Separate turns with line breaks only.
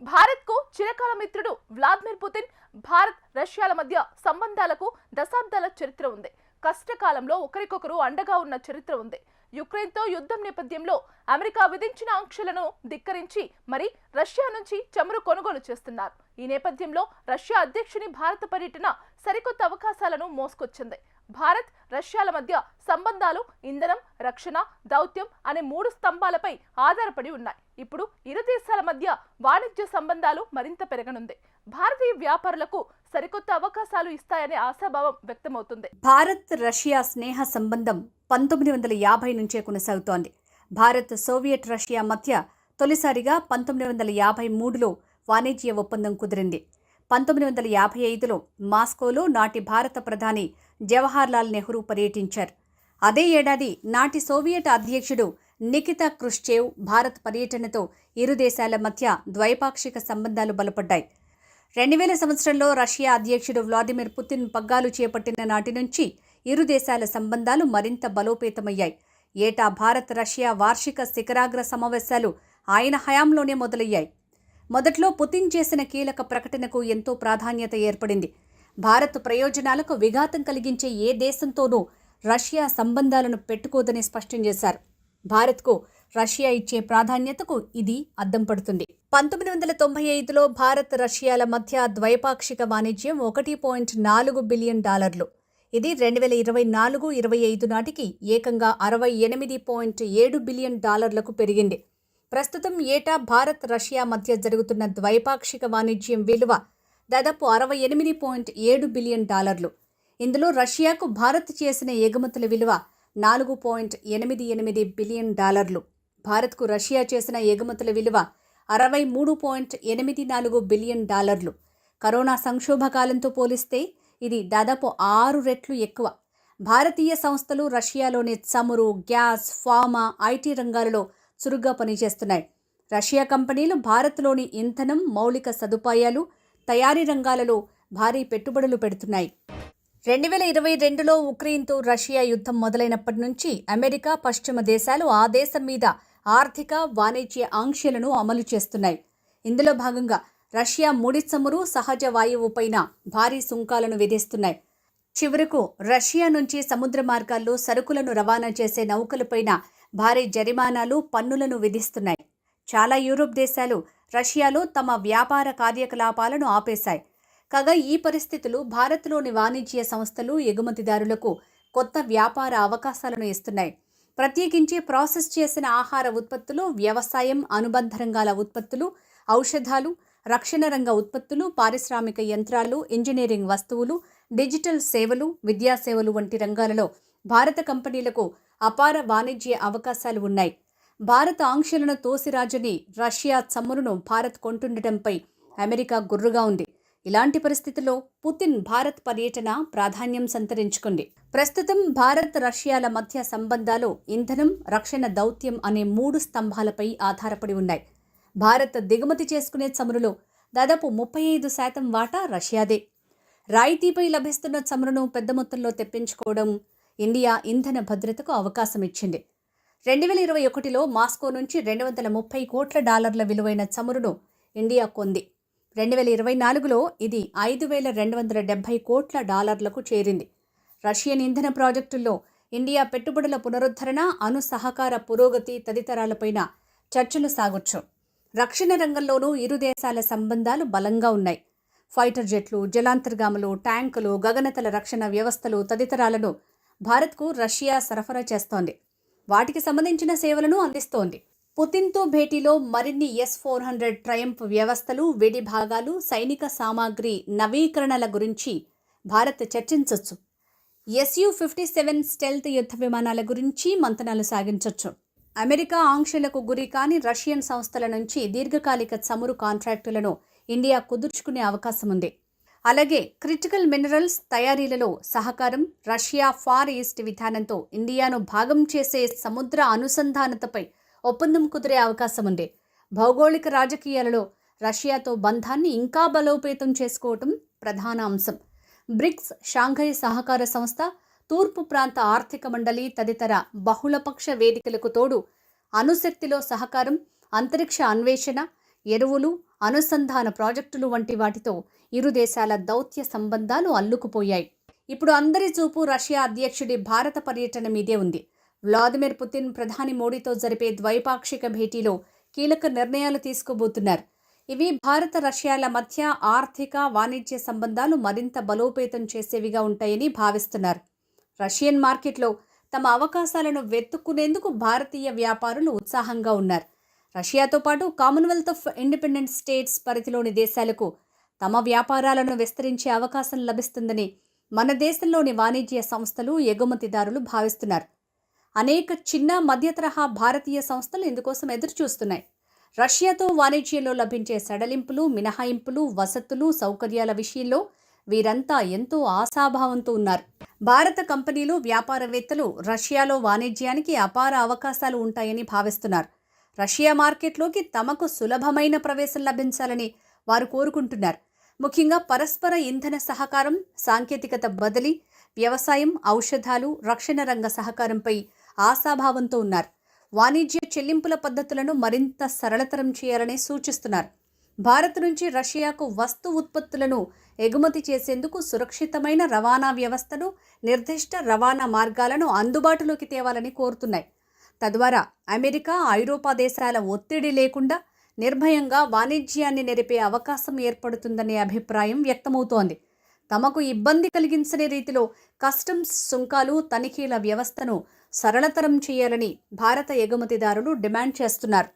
భారత్కు చిరకాల మిత్రుడు వ్లాదిమిర్ పుతిన్ భారత్ రష్యాల మధ్య సంబంధాలకు దశాబ్దాల చరిత్ర ఉంది. కష్టకాలంలో ఒకరికొకరు అండగా ఉన్న చరిత్ర ఉంది. యుక్రెయిన్తో యుద్ధం నేపథ్యంలో అమెరికా విధించిన ఆంక్షలను ధిక్కరించి మరి రష్యా నుంచి చమురు కొనుగోలు చేస్తున్నారు. ఈ నేపథ్యంలో రష్యా అధ్యక్షుని భారత పర్యటన సరికొత్త అవకాశాలను మోసుకొచ్చింది. భారత్ రష్యాల మధ్య సంబంధాలు ఇంధనం రక్షణ దౌత్యం అనే మూడు స్తంభాలపై ఆధారపడి ఉన్నాయి. ఇప్పుడు ఇరు దేశాల మధ్య వాణిజ్య సంబంధాలు మరింత పెరగనుంది. భారతీయ వ్యాపారులకు సరికొత్త అవకాశాలు ఇస్తాయనే ఆశాభావం వ్యక్తమవుతుంది.
భారత్ రష్యా స్నేహ సంబంధం పంతొమ్మిది వందల యాభై నుంచే కొనసాగుతోంది. భారత్ సోవియట్ రష్యా మధ్య తొలిసారిగా పంతొమ్మిది వందల యాభై మూడులో వాణిజ్య ఒప్పందం కుదిరింది. పంతొమ్మిది వందల యాభై ఐదులో మాస్కోలో నాటి భారత ప్రధాని జవహర్లాల్ నెహ్రూ పర్యటించారు. అదే ఏడాది నాటి సోవియట్ అధ్యక్షుడు నికితా క్రుష్చేవ్ భారత్ పర్యటనతో ఇరు దేశాల మధ్య ద్వైపాక్షిక సంబంధాలు బలపడ్డాయి. రెండు వేల సంవత్సరంలో రష్యా అధ్యక్షుడు వ్లాదిమిర్ పుతిన్ పగ్గాలు చేపట్టిన నాటి నుంచి ఇరు దేశాల సంబంధాలు మరింత బలోపేతమయ్యాయి. ఏటా భారత్ రష్యా వార్షిక శిఖరాగ్ర సమావేశాలు ఆయన హయాంలోనే మొదలయ్యాయి. మొదట్లో పుతిన్ చేసిన కీలక ప్రకటనకు ఎంతో ప్రాధాన్యత ఏర్పడింది. భారత్ ప్రయోజనాలకు విఘాతం కలిగించే ఏ దేశంతోనూ రష్యా సంబంధాలను పెట్టుకోదని స్పష్టం చేశారు. భారత్కు రష్యా ఇచ్చే ప్రాధాన్యతకు ఇది అద్దం పడుతుంది. పంతొమ్మిది వందల తొంభై ఐదులో భారత్ రష్యాల మధ్య ద్వైపాక్షిక వాణిజ్యం ఒకటి పాయింట్ నాలుగు బిలియన్ డాలర్లు. ఇది రెండు వేల ఇరవై నాలుగు ఇరవై ఐదు నాటికి ఏకంగా అరవై ఎనిమిది పాయింట్ ఏడు బిలియన్ డాలర్లకు పెరిగింది. ప్రస్తుతం ఏటా భారత్ రష్యా మధ్య జరుగుతున్న ద్వైపాక్షిక వాణిజ్యం విలువ దాదాపు అరవై ఎనిమిది పాయింట్ ఏడు బిలియన్ డాలర్లు. ఇందులో రష్యాకు భారత్ చేసిన ఎగుమతుల విలువ నాలుగు పాయింట్ ఎనిమిది ఎనిమిది బిలియన్ డాలర్లు. భారత్కు రష్యా చేసిన ఎగుమతుల విలువ అరవై మూడు పాయింట్ ఎనిమిది నాలుగు బిలియన్ డాలర్లు. కరోనా సంక్షోభ కాలంతో పోలిస్తే ఇది దాదాపు ఆరు రెట్లు ఎక్కువ. భారతీయ సంస్థలు రష్యాలోని చమురు గ్యాస్ ఫార్మా ఐటీ రంగాలలో చురుగ్గా పనిచేస్తున్నాయి. రష్యా కంపెనీలు భారత్లోని ఇంధనం మౌలిక సదుపాయాలు తయారీ రంగాలలో భారీ పెట్టుబడులు పెడుతున్నాయి. రెండు వేల ఇరవై రెండులో ఉక్రెయిన్తో రష్యా యుద్ధం మొదలైనప్పటి నుంచి అమెరికా పశ్చిమ దేశాలు ఆ దేశం మీద ఆర్థిక వాణిజ్య ఆంక్షలను అమలు చేస్తున్నాయి. ఇందులో భాగంగా రష్యా ముడి చమురు సహజ వాయువుపైన భారీ సుంకాలను విధిస్తున్నాయి. చివరకు రష్యా నుంచి సముద్ర మార్గాల్లో సరుకులను రవాణా చేసే నౌకలపైన భారీ జరిమానాలు పన్నులను విధిస్తున్నాయి. చాలా యూరోప్ దేశాలు రష్యాలో తమ వ్యాపార కార్యకలాపాలను ఆపేశాయి. కాగా ఈ పరిస్థితులు భారత్లోని వాణిజ్య సంస్థలు ఎగుమతిదారులకు కొత్త వ్యాపార అవకాశాలను ఇస్తున్నాయి. ప్రత్యేకించి ప్రాసెస్ చేసిన ఆహార ఉత్పత్తులు వ్యవసాయం అనుబంధ రంగాల ఉత్పత్తులు ఔషధాలు రక్షణ రంగ ఉత్పత్తులు పారిశ్రామిక యంత్రాలు ఇంజనీరింగ్ వస్తువులు డిజిటల్ సేవలు విద్యా సేవలు వంటి రంగాలలో భారత కంపెనీలకు అపార వాణిజ్య అవకాశాలు ఉన్నాయి. భారత ఆంక్షలను తోసిరాజని రష్యా చమురును భారత్ కొంటుండటంపై అమెరికా గుర్రుగా ఉంది. ఇలాంటి పరిస్థితుల్లో పుతిన్ భారత్ పర్యటన ప్రాధాన్యం సంతరించుకుంది. ప్రస్తుతం భారత్ రష్యాల మధ్య సంబంధాలు ఇంధనం రక్షణ దౌత్యం అనే మూడు స్తంభాలపై ఆధారపడి ఉన్నాయి. భారత్ దిగుమతి చేసుకునే చమురులో దాదాపు ముప్పై ఐదు శాతం వాటా రష్యాదే. రాయితీపై లభిస్తున్న చమురును పెద్ద మొత్తంలో తెప్పించుకోవడం ఇండియా ఇంధన భద్రతకు అవకాశం ఇచ్చింది. రెండు వేల ఇరవై ఒకటిలో మాస్కో నుంచి రెండు వందల ముప్పై కోట్ల డాలర్ల విలువైన చమురును ఇండియా కొంది రెండు వేల ఇరవై నాలుగులో ఇది ఐదు వేల రెండు వందల డెబ్బై కోట్ల డాలర్లకు చేరింది. రష్యన్ ఇంధన ప్రాజెక్టుల్లో ఇండియా పెట్టుబడుల పునరుద్ధరణ అణు సహకార పురోగతి తదితరాలపైన చర్చలు సాగొచ్చు. రక్షణ రంగంలోనూ ఇరు దేశాల సంబంధాలు బలంగా ఉన్నాయి. ఫైటర్ జెట్లు జలాంతర్గాములు ట్యాంకులు గగనతల రక్షణ వ్యవస్థలు తదితరాలను భారత్కు రష్యా సరఫరా చేస్తోంది. వాటికి సంబంధించిన సేవలను అందిస్తోంది. పుతిన్తో భేటీలో మరిన్ని ఎస్ ఫోర్ హండ్రెడ్ ట్రయంప్ వ్యవస్థలు విడి భాగాలు సైనిక సామాగ్రి నవీకరణల గురించి భారత్ చర్చించవచ్చు ఎస్యు ఫిఫ్టీ సెవెన్ స్టెల్త్ యుద్ధ విమానాల గురించి మంతనాలు సాగించవచ్చు అమెరికా ఆంక్షలకు గురి కాని రష్యన్ సంస్థల నుంచి దీర్ఘకాలిక చమురు కాంట్రాక్టులను ఇండియా కుదుర్చుకునే అవకాశం ఉంది అలాగే క్రిటికల్ మినరల్స్ తయారీలలో సహకారం రష్యా ఫార్ ఈస్ట్ విధానంతో ఇండియాను భాగం చేసే సముద్ర అనుసంధానతపై ఒప్పందం కుదిరే అవకాశం ఉంది భౌగోళిక రాజకీయాలలో రష్యాతో బంధాన్ని ఇంకా బలోపేతం చేసుకోవటం ప్రధాన అంశం. బ్రిక్స్ షాంఘై సహకార సంస్థ తూర్పు ప్రాంత ఆర్థిక మండలి తదితర బహుళపక్ష వేదికలకు తోడు అణుశక్తిలో సహకారం అంతరిక్ష అన్వేషణ ఎరువులు అనుసంధాన ప్రాజెక్టులు వంటి వాటితో ఇరు దేశాల దౌత్య సంబంధాలు అల్లుకుపోయాయి. ఇప్పుడు అందరి చూపు రష్యా అధ్యక్షుడి భారత పర్యటన మీదే ఉంది. వ్లాదిమిర్ పుతిన్ ప్రధాని మోడీతో జరిపే ద్వైపాక్షిక భేటీలో కీలక నిర్ణయాలు తీసుకోబోతున్నారు. ఇవి భారత రష్యాల మధ్య ఆర్థిక వాణిజ్య సంబంధాలు మరింత బలోపేతం చేసేవిగా ఉంటాయని భావిస్తున్నారు. రష్యన్ మార్కెట్లో తమ అవకాశాలను వెతుక్కునేందుకు భారతీయ వ్యాపారులు ఉత్సాహంగా ఉన్నారు. రష్యాతో పాటు కామన్వెల్త్ ఆఫ్ ఇండిపెండెంట్ స్టేట్స్ పరిధిలోని దేశాలకు తమ వ్యాపారాలను విస్తరించే అవకాశం లభిస్తుందని మన దేశంలోని వాణిజ్య సంస్థలు ఎగుమతిదారులు భావిస్తున్నారు. అనేక చిన్న మధ్య తరహా భారతీయ సంస్థలు ఇందుకోసం ఎదురుచూస్తున్నాయి. రష్యాతో వాణిజ్యంలో లభించే సడలింపులు మినహాయింపులు వసతులు సౌకర్యాల విషయంలో వీరంతా ఎంతో ఆశాభావంతో ఉన్నారు. భారత కంపెనీలు వ్యాపారవేత్తలు రష్యాలో వాణిజ్యానికి అపార అవకాశాలు ఉంటాయని భావిస్తున్నారు. రష్యా మార్కెట్లోకి తమకు సులభమైన ప్రవేశం లభించాలని వారు కోరుకుంటున్నారు. ముఖ్యంగా పరస్పర ఇంధన సహకారం సాంకేతికత బదిలీ వ్యవసాయం ఔషధాలు రక్షణ రంగ సహకారంపై ఆశాభావంతో ఉన్నారు. వాణిజ్య చెల్లింపుల పద్ధతులను మరింత సరళతరం చేయాలని సూచిస్తున్నారు. భారత్ నుంచి రష్యాకు వస్తు ఉత్పత్తులను ఎగుమతి చేసేందుకు సురక్షితమైన రవాణా వ్యవస్థను నిర్దిష్ట రవాణా మార్గాలను అందుబాటులోకి తేవాలని కోరుతున్నాయి. తద్వారా అమెరికా ఐరోపా దేశాల ఒత్తిడి లేకుండా నిర్భయంగా వాణిజ్యాన్ని నెరిపే అవకాశం ఏర్పడుతుందనే అభిప్రాయం వ్యక్తమవుతోంది. తమకు ఇబ్బంది కలిగించని రీతిలో కస్టమ్స్ సుంకాలు తనిఖీల వ్యవస్థను సరళతరం చేయాలని భారత ఎగుమతిదారులు డిమాండ్ చేస్తున్నారు.